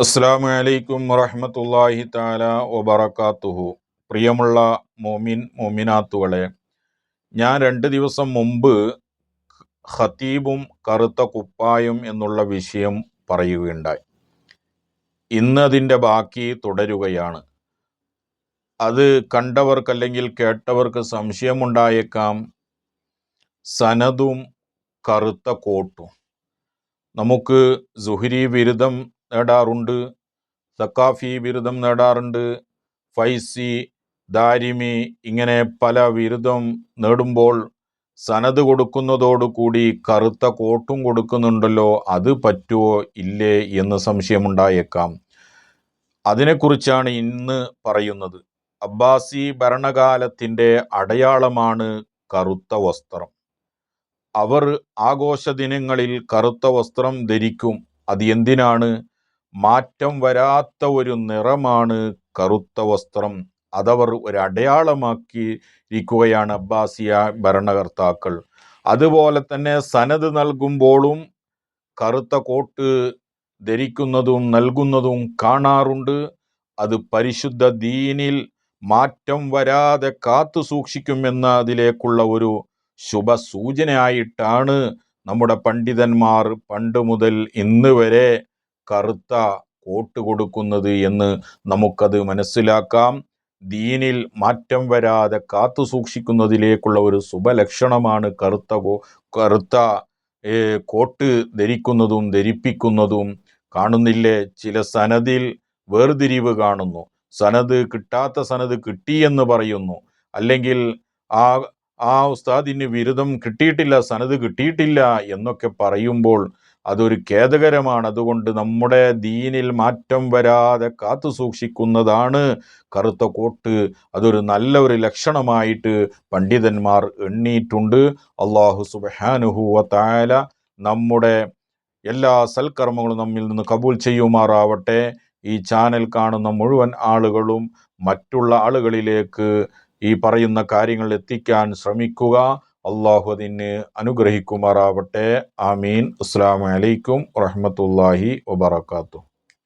അസ്സാം അലൈക്കും വറഹമത്തല്ലാഹി താല വബർക്കാത്തുഹു പ്രിയമുള്ള മോമിൻ മോമിനാത്തുകളെ ഞാൻ രണ്ട് ദിവസം മുമ്പ് ഖത്തീബും കറുത്ത കുപ്പായും എന്നുള്ള വിഷയം പറയുകയുണ്ടായി. ഇന്ന് അതിന്റെ ബാക്കി തുടരുകയാണ്. അത് കണ്ടവർക്ക് അല്ലെങ്കിൽ കേട്ടവർക്ക് സംശയമുണ്ടായേക്കാം. സനതും കറുത്ത കോട്ടും. നമുക്ക് സുഹരി ബിരുദം നേടാറുണ്ട്. സക്കാഫി ബിരുദം നേടാറുണ്ട്. ഫൈസി ദാരിമി ഇങ്ങനെ പല ബിരുദം നേടുമ്പോൾ സനത് കൊടുക്കുന്നതോടുകൂടി കറുത്ത കോട്ടും കൊടുക്കുന്നുണ്ടല്ലോ അത് പറ്റുമോ ഇല്ലേ എന്ന് സംശയമുണ്ടായേക്കാം. അതിനെക്കുറിച്ചാണ് ഇന്ന് പറയുന്നത്. അബ്ബാസി ഭരണകാലത്തിന്റെ അടയാളമാണ് കറുത്ത വസ്ത്രം. അവർ ആഘോഷ ദിനങ്ങളിൽ കറുത്ത വസ്ത്രം ധരിക്കും. അത് എന്തിനാണ്? മാറ്റം വരാത്ത ഒരു നിറമാണ് കറുത്ത വസ്ത്രം. അതവർ ഒരു അടയാളമാക്കി ഇരിക്കുകയാണ് അബ്ബാസിയ ഭരണകർത്താക്കൾ. അതുപോലെ തന്നെ സനത് നൽകുമ്പോഴും കറുത്ത കോട്ട് ധരിക്കുന്നതും നൽകുന്നതും കാണാറുണ്ട്. അത് പരിശുദ്ധ ദീനിൽ മാറ്റം വരാതെ കാത്തു സൂക്ഷിക്കുമെന്ന അതിലേക്കുള്ള ഒരു ശുഭ സൂചനയായിട്ടാണ് നമ്മുടെ പണ്ഡിതന്മാർ പണ്ട് മുതൽ ഇന്ന് വരെ കറുത്ത കോട്ട് കൊടുക്കുന്നത് എന്ന് നമുക്കത് മനസ്സിലാക്കാം. ദീനിൽ മാറ്റം വരാതെ കാത്തു സൂക്ഷിക്കുന്നതിലേക്കുള്ള ഒരു ശുഭലക്ഷണമാണ് കറുത്ത കറുത്ത കോട്ട് ധരിക്കുന്നതും ധരിപ്പിക്കുന്നതും. കാണുന്നില്ലേ? ചില സനദിൽ വേർതിരിവ് കാണുന്നു. സനത് കിട്ടാത്ത സനത് കിട്ടിയെന്ന് പറയുന്നു. അല്ലെങ്കിൽ ആ ആ ഉസ്താദിന് ബിരുദം കിട്ടിയിട്ടില്ല സനത് കിട്ടിയിട്ടില്ല എന്നൊക്കെ പറയുമ്പോൾ അതൊരു ഖേദകരമാണ്. അതുകൊണ്ട് നമ്മുടെ ദീനിൽ മാറ്റം വരാതെ കാത്തു സൂക്ഷിക്കുന്നതാണ് കറുത്ത കോട്ട്. അതൊരു നല്ല ഒരു ലക്ഷണമായിട്ട് പണ്ഡിതന്മാർ എണ്ണിയിട്ടുണ്ട് അള്ളാഹു സുബാനുഹുവ തായാല നമ്മുടെ എല്ലാ സൽക്കർമ്മങ്ങളും നമ്മിൽ നിന്ന് കബൂൽ ചെയ്യുമാറാവട്ടെ. ഈ ചാനൽ കാണുന്ന മുഴുവൻ ആളുകളും മറ്റുള്ള ആളുകളിലേക്ക് ഈ പറയുന്ന കാര്യങ്ങൾ എത്തിക്കാൻ ശ്രമിക്കുക. അള്ളാഹു അതിന് അനുഗ്രഹിക്കുമാറാവട്ടെ. ആമീൻ. അസ്സാം വലൈക്കും വറഹമത്തല്ലാഹി വബർക്കാത്തു